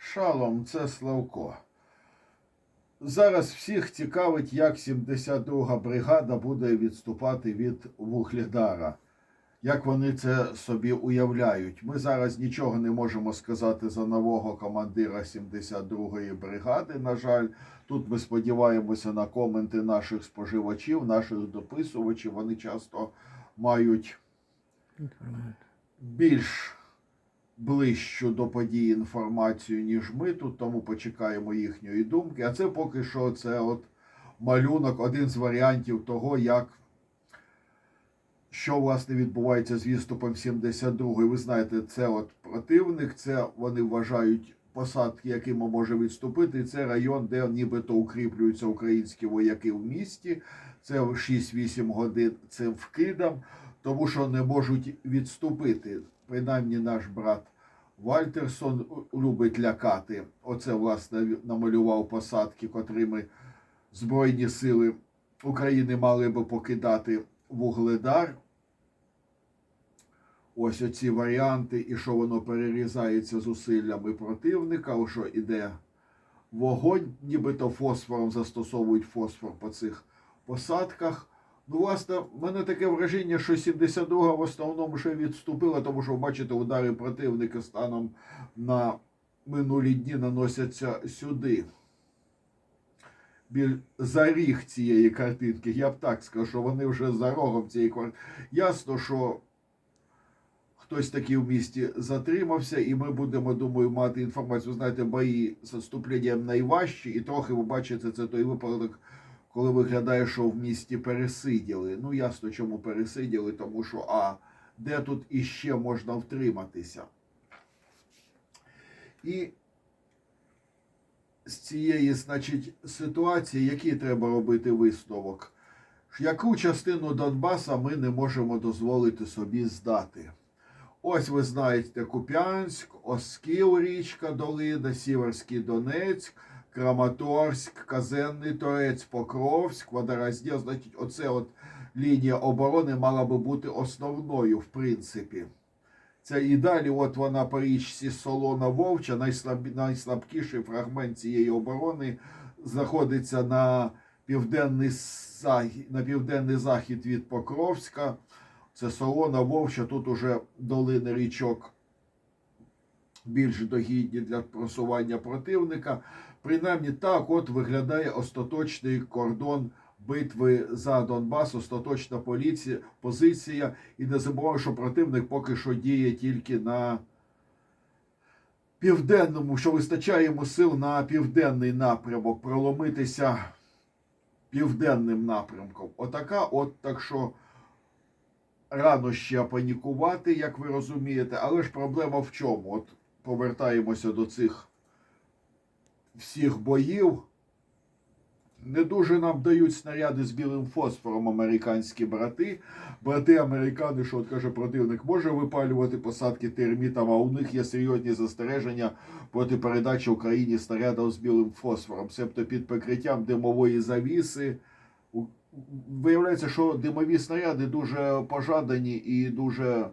Шалом, це Славко. Зараз всіх цікавить, як 72-га бригада буде відступати від Вугледара. Як вони це собі уявляють? Ми зараз нічого не можемо сказати за нового командира 72-ї бригади. На жаль, тут ми сподіваємося на коменти наших споживачів, наших дописувачів. Вони часто мають більш ближчу до подій інформацію, ніж ми тут, тому почекаємо їхньої думки. А це поки що це от малюнок, один з варіантів того, як що власне відбувається з відступом 72-ї. Ви знаєте, це от противник, це вони вважають посадки, якими може відступити. Це район, де нібито укріплюються українські вояки в місті. Це 6-8 годин це вкидам, тому що не можуть відступити. Принаймні наш брат Вальтерсон любить лякати. Оце, власне, намалював посадки, котрими Збройні сили України мали би покидати Вугледар. Ось оці варіанти, і що воно перерізається зусиллями противника, о, що іде вогонь, нібито фосфором застосовують фосфор по цих посадках. Ну, власне, в мене таке враження, що 72 в основному ще відступила, тому що, бачите, удари противника станом на минулі дні наносяться сюди. Біль за ріг цієї картинки. Я б так скажу, що вони вже за рогом цієї квартири. Ясно, що хтось таки в місті затримався, і ми будемо, думаю, мати інформацію. Ви знаєте, бої з відступленням найважчі, і трохи ви бачите, це той випадок, коли виглядає, що в місті пересиділи. Ну, ясно, чому пересиділи, тому що а де тут іще можна втриматися? І з цієї, значить, ситуації, який треба робити висновок? Яку частину Донбаса ми не можемо дозволити собі здати? Ось ви знаєте Куп'янськ, Оскіл, річка Долина, Сіверський Донецьк, Краматорськ, Казенний Торець, Покровськ, Водорозділ. Значить, оце от лінія оборони мала би бути основною, в принципі. Це і далі, от вона по річці Солона Вовча, найслаб... найслабкіший фрагмент цієї оборони знаходиться на південний, захід, на південний захід від Покровська. Це Солона Вовча, тут уже долини річок більш догідні для просування противника. Принаймні так от виглядає остаточний кордон битви за Донбас, остаточна поліція, позиція. І не забуваємо, що противник поки що діє тільки на південному, що вистачає йому сил на південний напрямок, проломитися південним напрямком. Отака, от так що рано ще панікувати, як ви розумієте, але ж проблема в чому? От повертаємося до цих всіх боїв. Не дуже нам дають снаряди з білим фосфором американські брати. Брати американи, що от каже противник, може випалювати посадки термітами, а у них є серйозні застереження проти передачі Україні снарядів з білим фосфором, себто під прикриттям димової завіси. Виявляється, що димові снаряди дуже пожадані і дуже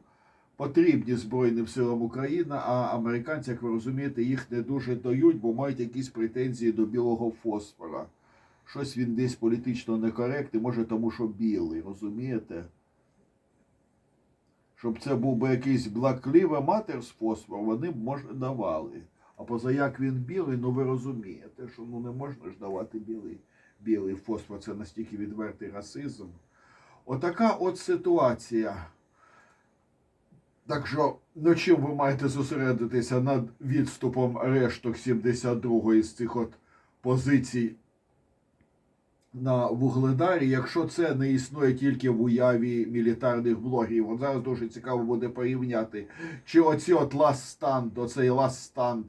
потрібні Збройним силам України, а американці, як ви розумієте, їх не дуже дають, бо мають якісь претензії до білого фосфора. Щось він десь політично некоректний, може тому, що білий, розумієте? Щоб це був би якийсь блакліве матер з фосфором, вони б може давали. А поза як він білий, ну ви розумієте, що ну не можна ж давати білий, білий фосфор, це настільки відвертий расизм. Отака от ситуація. Так що, ну чим ви маєте зосередитися над відступом решток 72-ї з цих от позицій на Вугледарі, якщо це не існує тільки в уяві мілітарних блогерів. От зараз дуже цікаво буде порівняти, чи оці от last stand, оцей last stand,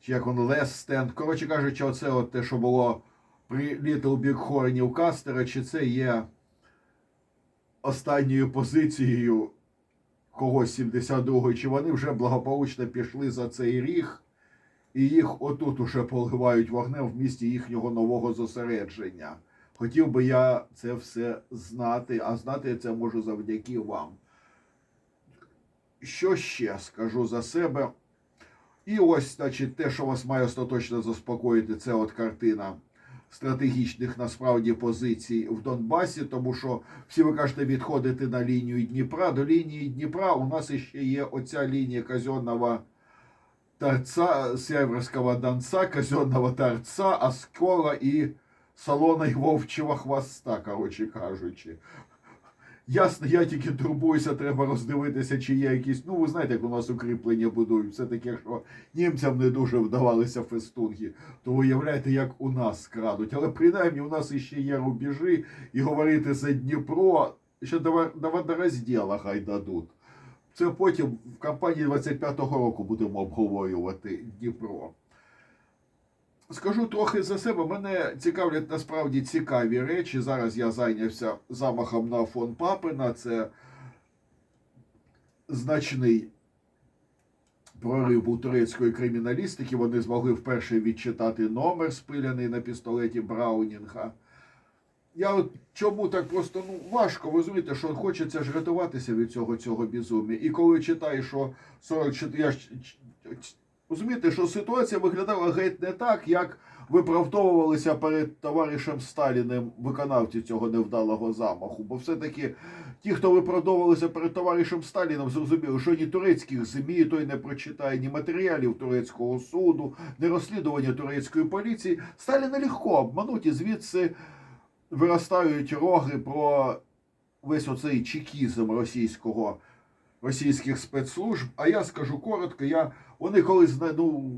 чи як воно last stand, коротше кажучи, оце от те, що було при Little Big Horn Кастера, чи це є останньою позицією когось 72-ї, чи вони вже благополучно пішли за цей ріг, і їх отут уже поливають вогнем в місті їхнього нового зосередження. Хотів би я це все знати, а знати я це можу завдяки вам. Що ще скажу за себе? І ось, значить, те, що вас має остаточно заспокоїти, це от картина стратегічних насправді позицій в Донбасі, тому що всі ви кажете відходити на лінію Дніпра. До лінії Дніпра у нас ще є оця лінія казенного торца, Сєверського Донца, казенного торца, Оскола і Салона й Вовчого хвоста, коротше кажучи. Ясно, я тільки турбуюся, треба роздивитися, чи є якісь. Ну, ви знаєте, як у нас укріплення будують. Все таке, що німцям не дуже вдавалися фестунги, то уявляєте, як у нас крадуть. Але принаймні у нас іще є рубежі, і говорити за Дніпро, ще до, до водорозділа хай дадуть. Це потім в кампанії 25-го року будемо обговорювати Дніпро. Скажу трохи за себе. Мене цікавлять насправді цікаві речі. Зараз я зайнявся замахом на фон Папина. Це значний прорив у турецької криміналістики. Вони змогли вперше відчитати номер, спиляний на пістолеті Браунінга. Я от чому так просто ну важко розумієте, що хочеться ж рятуватися від цього цього безумія. І коли читаєш, що 44, я ж розумієте, що ситуація виглядала геть не так, як виправдовувалися перед товаришем Сталіним виконавці цього невдалого замаху. Бо все-таки ті, хто виправдовувалися перед товаришем Сталіном, зрозуміли, що ні турецьких ЗМІ той не прочитає, ні матеріалів турецького суду, ні розслідування турецької поліції. Сталіна легко обмануть і звідси виростають роги про весь оцей чекізм російського, російських спецслужб. А я скажу коротко, я, вони колись зна- ну,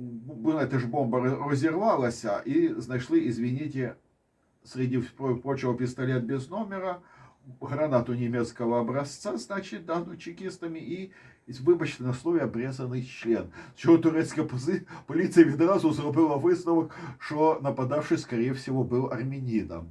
ви знаєте, ж бомба роз- розірвалася і знайшли, извините, среди про- прочего пистолет без номера, гранату немецкого образца, значит, дану чекістами і, і вибачте на слові, обрізаний член. Чого турецька пози- поліція відразу зробила висновок, що нападавший, скорее всего, був армянином.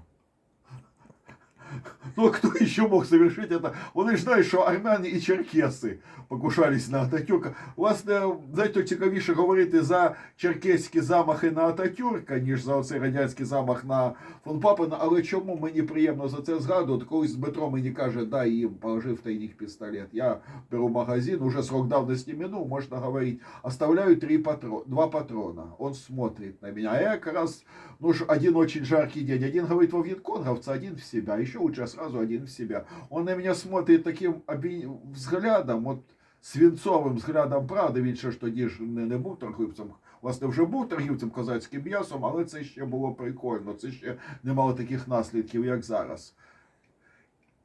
Ну, кто еще мог совершить это? Вони ж знають, що армяни і черкеси покушались на Ататюрка. Власне, знаєте, цікавіше говорити за черкеські замахи на Ататюрка, ніж за оцей радянський замах на фон Папина. Але чому мені приємно за це згадувати? Колись Дмитро мені каже, дай їм, положи в тайник пістолет. Я беру магазин, уже срок давності минув, можна говорити. Оставляю три патро... два патрона. Он смотрит на меня. А я как раз, ну один очень жаркий день. Один говорит во вьетконговца, один в себя. Еще лучше сразу один в себя. Он на меня смотрит таким взглядом, от свинцовим взглядом правди. Він ще тоді не, не був торгівцем. Власне, вже був торгівцем козацьким м'ясом, але це ще було прикольно. Це ще не мало таких наслідків, як зараз.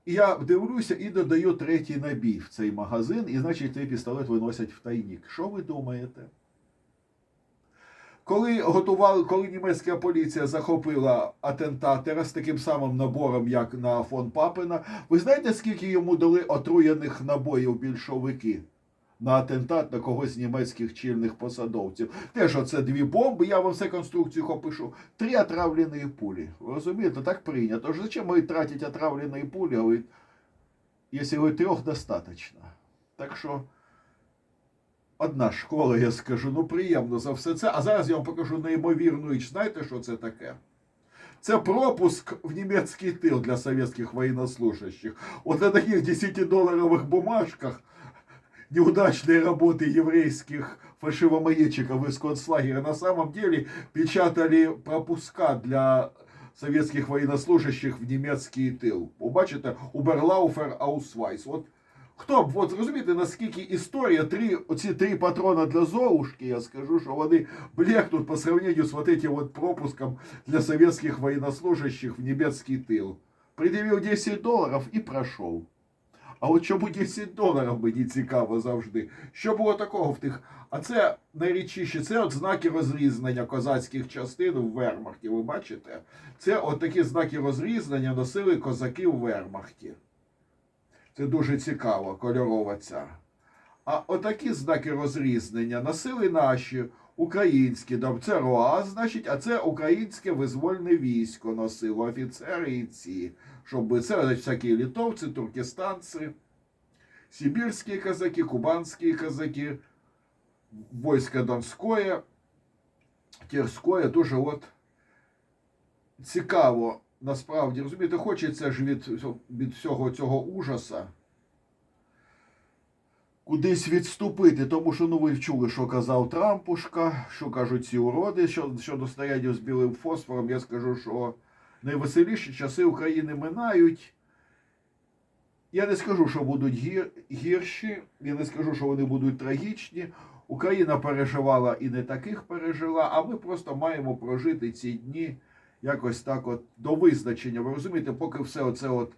Я дивлюся і додаю третій набій в цей магазин, і значить цей пістолет виносять в тайник. Що ви думаєте? Коли готували, коли німецька поліція захопила атентатора з таким самим набором, як на фон Папина, ви знаєте, скільки йому дали отруєних набоїв більшовики на атентат на когось з німецьких чільних посадовців? Теж оце дві бомби, я вам все конструкцію опишу. Три отравлені пулі. Ви розумієте, так прийнято. Ж Зачем ви тратите отравлені пулі, якщо ви трьох достатньо? Так що одна школа, я скажу, ну приємно за все це. А зараз я вам покажу неймовірну річ. Знаєте, що це таке? Це пропуск в німецький тил для советских военнослужащих. Вот на таких 10-долларовых бумажках неудачной работы еврейских фальшивомонетчиков из концлагеря на самом деле печатали пропуска для советских военнослужащих в немецький тил. Ви бачите, Уберлауфер Аусвайс. От Хто б, от розумієте, наскільки історія, три, оці три патрона для Золушки, я скажу, що вони блекнуть по сравнению з вот этим вот пропуском для советских военнослужащих в немецкий тил. Пред'явив 10 доларів і пройшов. А от чому 10 доларів мені цікаво завжди. Що було такого в тих? А це найрідчіше, це от знаки розрізнення козацьких частин в Вермахті. Ви бачите? Це от такі знаки розрізнення носили козаки в Вермахті. Це дуже цікаво, кольорова ця. А отакі знаки розрізнення носили наші українські, це РОА, значить, а це українське визвольне військо носило офіцери і ці. Щоб це значить, всякі литовці, туркестанці, сибірські казаки, кубанські казаки, войско Донське, Тірське, дуже от цікаво. Насправді, розумієте, хочеться ж від, від всього цього ужаса кудись відступити, тому що ну ви чули, що казав Трампушка, що кажуть ці уроди що, щодо снарядів з білим фосфором. Я скажу, що найвеселіші часи України минають. Я не скажу, що будуть гір, гірші, я не скажу, що вони будуть трагічні. Україна переживала і не таких пережила, а ми просто маємо прожити ці дні якось так, от до визначення. Ви розумієте, поки все оце от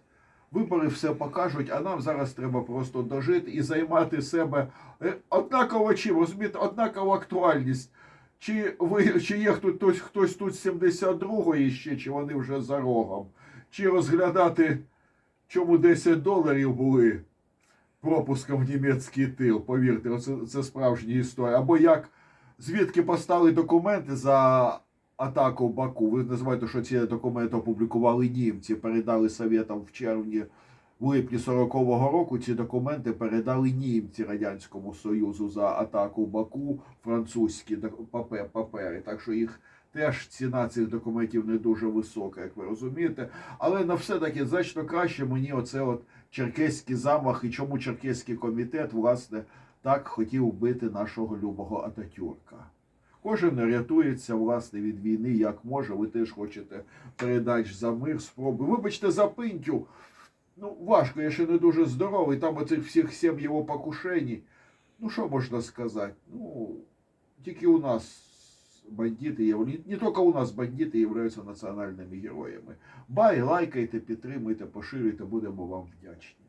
вибори все покажуть, а нам зараз треба просто дожити і займати себе е, однаково чим, розумієте, однакова актуальність. Чи ви чи є хто- хтось, хтось тут з 72-ї ще, чи вони вже за рогом, чи розглядати, чому 10 доларів були пропуском в німецький тил. Повірте, це, це справжня історія. Або як звідки постали документи за атаку Баку. Ви називаєте, що ці документи опублікували німці, передали совєтам в червні, в липні 40-го року. Ці документи передали німці Радянському Союзу за атаку Баку, французькі папери. Так що їх теж ціна цих документів не дуже висока, як ви розумієте. Але на все таки значно краще мені оце от черкеський замах і чому черкеський комітет, власне, так хотів вбити нашого любого Ататюрка. Кожен рятується власне від війни як може. Ви теж хочете передач за мир, спроби. Вибачте за пинтю. Ну, важко, я ще не дуже здоровий. Там оцих всіх сім його покушень. Ну, що можна сказати? Ну, тільки у нас бандити є. Не, не тільки у нас бандити являються національними героями. Бай, лайкайте, підтримуйте, поширюйте, будемо вам вдячні.